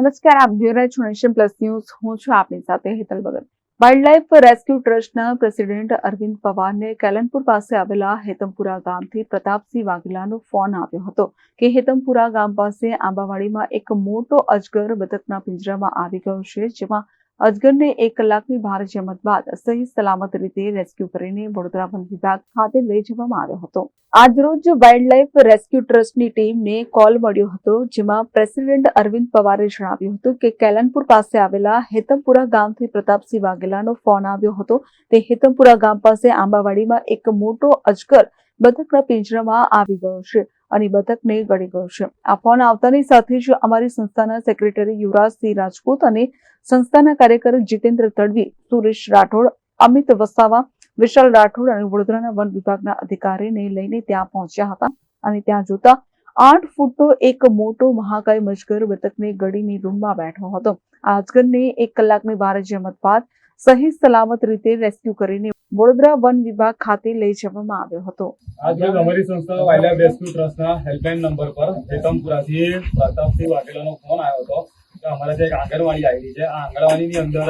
નમસ્કાર, આપ જોઈ રહ્યા છો નેશન પ્લસ ન્યૂઝ. હું છું આપની સાથે હેતલ ભગત. વાઇલ્ડલાઇફ રેસ્ક્યુ ટ્રસ્ટના પ્રેસિડેન્ટ અરવિંદ પવારને કેલનપુર પાસે આવેલા હેતમપુરા ગામથી પ્રતાપસિંહ વાઘેલાનો ફોન આવ્યો હતો કે હેતમપુરા ગામ પાસે આંબાવાડીમાં એક મોટો અજગર બતકના પિંજરામાં આવી ગયો છે, જેમાં અજગરને એક કલાકની ભારે જમત બાદ સહી સલામત રીતે રેસ્ક્યુ કરીને વડોદરા વન વિભાગ ખાતે લઈ જવામાં આવ્યો હતો. આજરોજ વાઇલ્ડલાઇફ રેસ્ક્યુ ટ્રસ્ટની ટીમને કોલ મળ્યો હતો, જેમાં પ્રેસિડેન્ટ અરવિંદ પવારે જણાવ્યું હતું કે કેલનપુર પાસે આવેલા હેતમપુરા ગામથી પ્રતાપસિંહ વાઘેલાનો ફોન આવ્યો હતો. તે હેતમપુરા ગામ પાસે આંબાવાડીમાં એક મોટો અજગર બતકના પિંજરામાં આવી ગયો છે. અને બતકને ગળી ગયો છે. આ ફોન આવતાની સાથે જ અમારી સંસ્થાના સેક્રેટરી યુવરાજસિંહ રાજપૂત અને સંસ્થાના કાર્યકર જીતેન્દ્ર તડવી, સુરેશ રાઠોડ, અમિત વસાવા, વિશાલ રાઠોડ અને વડોદરાના વન વિભાગના અધિકારીને લઈને ત્યાં પહોંચ્યા હતા અને ત્યાં જોતા આઠ ફૂટનો એક મોટો મહાકાય મજગર બતકને ગળીની રૂમમાં બેઠો હતો. આ અજગરને એક કલાકની ભારે જહેમત બાદ સહી સલામત રીતે રેસ્ક્યુ કરીને વડોદરા વન વિભાગ ખાતે લઈ જવામાં આવ્યો હતો. આજ રોજ અમારી સંસ્થા વાઇલ્ડ રેસ્ક્યુ ટ્રસ્ટના હેલ્પલાઇન નંબર પર હેતમપુરાથી પ્રતાપસિંહ વાઘેલાનો ફોન આવ્યો હતો કે અમારે ત્યાં એક આંગણવાડી આવેલી છે, આ આંગણવાડીની અંદર,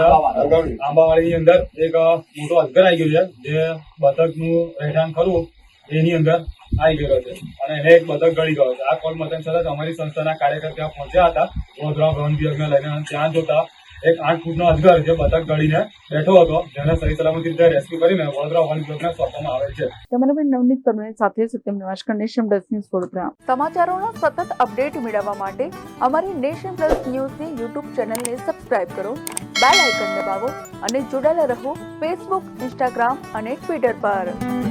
આંબાવાડીની અંદર એક મોટો અજગર આવી ગયો છે, જે બતકનું રહેઠાણ ખરું એની અંદર આવી ગયો છે અને એને એક બતક ગળી ગયો છે. આ કોલ મતન સતત અમારી સંસ્થાના કાર્યકર ત્યાં પહોંચ્યા હતા. વડોદરા વન વિભાગને લઈને ત્યાં જોતા એક આઠ ફૂટનો અજગર જે બતક ગળીને બેઠો હતો. જેને સહી સલામતી રીતે રેસ્ક્યુ કરીને વડોદરા વન વિભાગને સોંપવામાં આવે છે. કેમેરામેન નવનીત પરમાર સાથે Satyam Nivaskar nation plus news Vadodara. સમાચારોના સતત અપડેટ મેળવવા માટે અમારી નેશન પ્લસ ન્યૂઝની યુટ્યુબ ચેનલને સબસ્ક્રાઇબ કરો બેલ આઇકન દબાવો અને જોડાયેલા રહો ફેસબુક ઇન્સ્ટાગ્રામ અને ટ્વિટર પર.